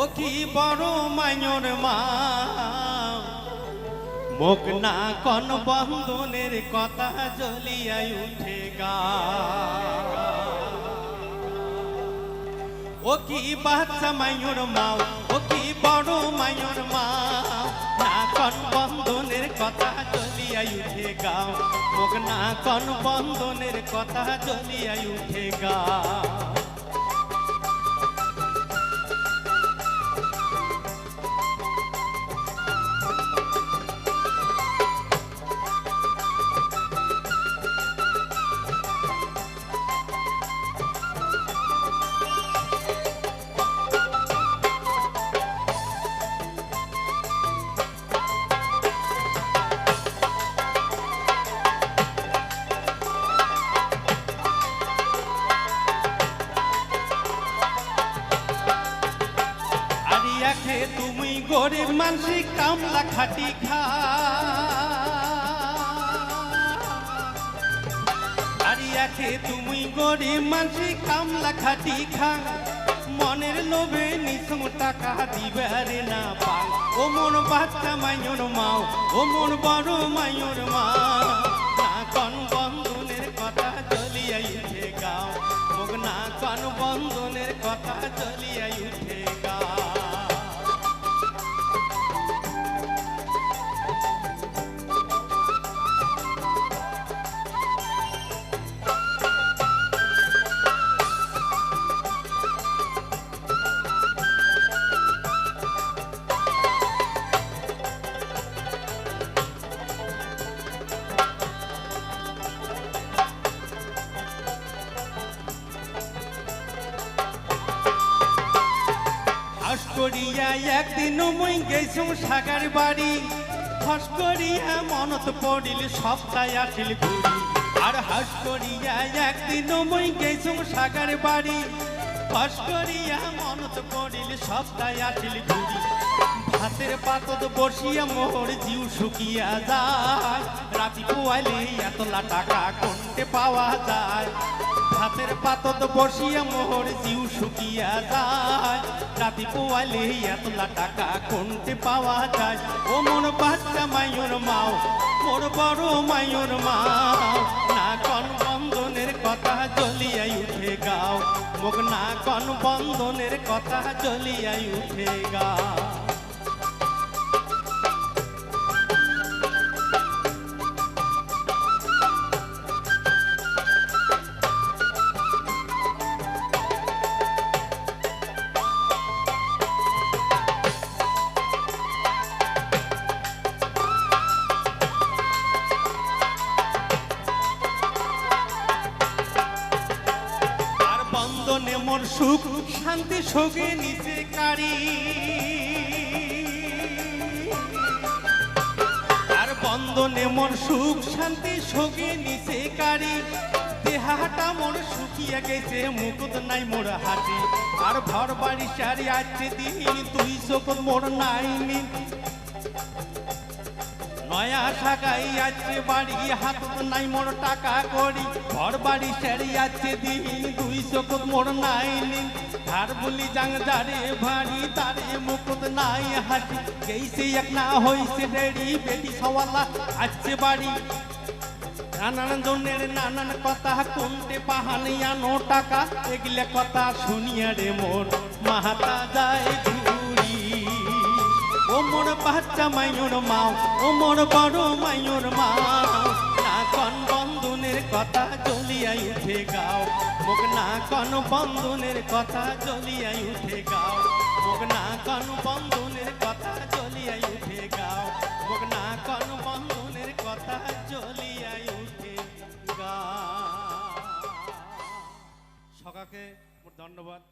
ও কি বড় মাইনর মা? মুখ না কন বন্ধনের কথা জ্বলিয়াই উঠে গা। ও কি বাচ্চা মাইনর মাও ও কি বড় মাইনর মা? না কন বন্ধনের কথা জ্বলিয়াই উঠে গাও মুখ না কন বন্ধনের কথা জ্বলিয়াই উঠে গা। আরিয়া খে, তুমি গরিব মানসিক কামলা খাটি খা। আরিয়া খে, তুমি গরিব মানসিক কামলা খাটি খা। মনের লোভে নিসম টাকা দিবারে না পাও। ও মন বাচ্চা মাইয়র মাও, ও মন বড় মাইয়র মা। না কন বন্ধনের কথা চলিয়াই উঠে গাও। মুখ না কন বন্ধনের কথা চলিয়াই করিয়া একদিন মই গেছুম সাগার বাড়ি। হাস করিয়া মনত পড়িল সপ্তাহে আসিল ঘুরি। আর হাস করিয়া একদিন মই গেছুম সাগার বাড়ি। হাস করিয়া মনত পড়িল সপ্তাহে আসিল ঘুরি। ভাতের পাতত বসিয়া মোর জিউ শুকিয়া যায়। রাতি পোয়ালে এতলা টাকা কোনতে পাওয়া যায়? ভাতের পাতত বসিয়া মোর জিউ শুকিয়া যায়। রাতি পোয়ালে এতলা টাকা কোনতে পাওয়া যায়? ও মোর বাচ্চা মাইয়র মাও, মোর বড় মাইয়র মাও। না কন বন্ধনের কথা জ্বলিয়াই উঠে গাও। মুখ না কন বন্ধনের কথা জ্বলিয়াই উঠে গাও। সুখ, শান্তি সোগে নিচে কারি। আর বন্ধনে মোর সুখ, শান্তি সোগে নিচে কারি। দেহাটা মোর শুকিয়ে গেছে মুকুত নাই মোর হাতি। আর ঘর বাড়ি সারি আছে দিন, তুই চোখ মোর নাই নয়া শাখাই আছে বাড়ি হাত নাই মোর টাকা করি ঘর বাড়ি সেরি আছে দিন দুই চোখত মোর নাই নিন ধার বলি জাং যারে ভারি, তারে মুকুত নাই হাসি গেইছে এক না হইছে রেডি বেটি সওয়ালা আছে বাড়ি। নানান জনের নানান কথা কোনতে পাহানি আনো টাকা? এগুলো কথা শুনিয়া রে মোর। মাহাতা যায় ঘুরি ও মোর বাচ্চা মায়ুর মাও, ও মোর বড় মায়ুর মাও। না কন বন্ধনের কথা জ্বলিয়াই উঠে গাও। মুখ না কন বন্ধনের কথা জ্বলিয়াই উঠে গাও। মুখ না কন বন্ধনের কথা জ্বলিয়াই উঠে গাও। মুখ না কন বন্ধনের কথা জ্বলিয়াই উঠে গাও। সকাকে ধন্যবাদ।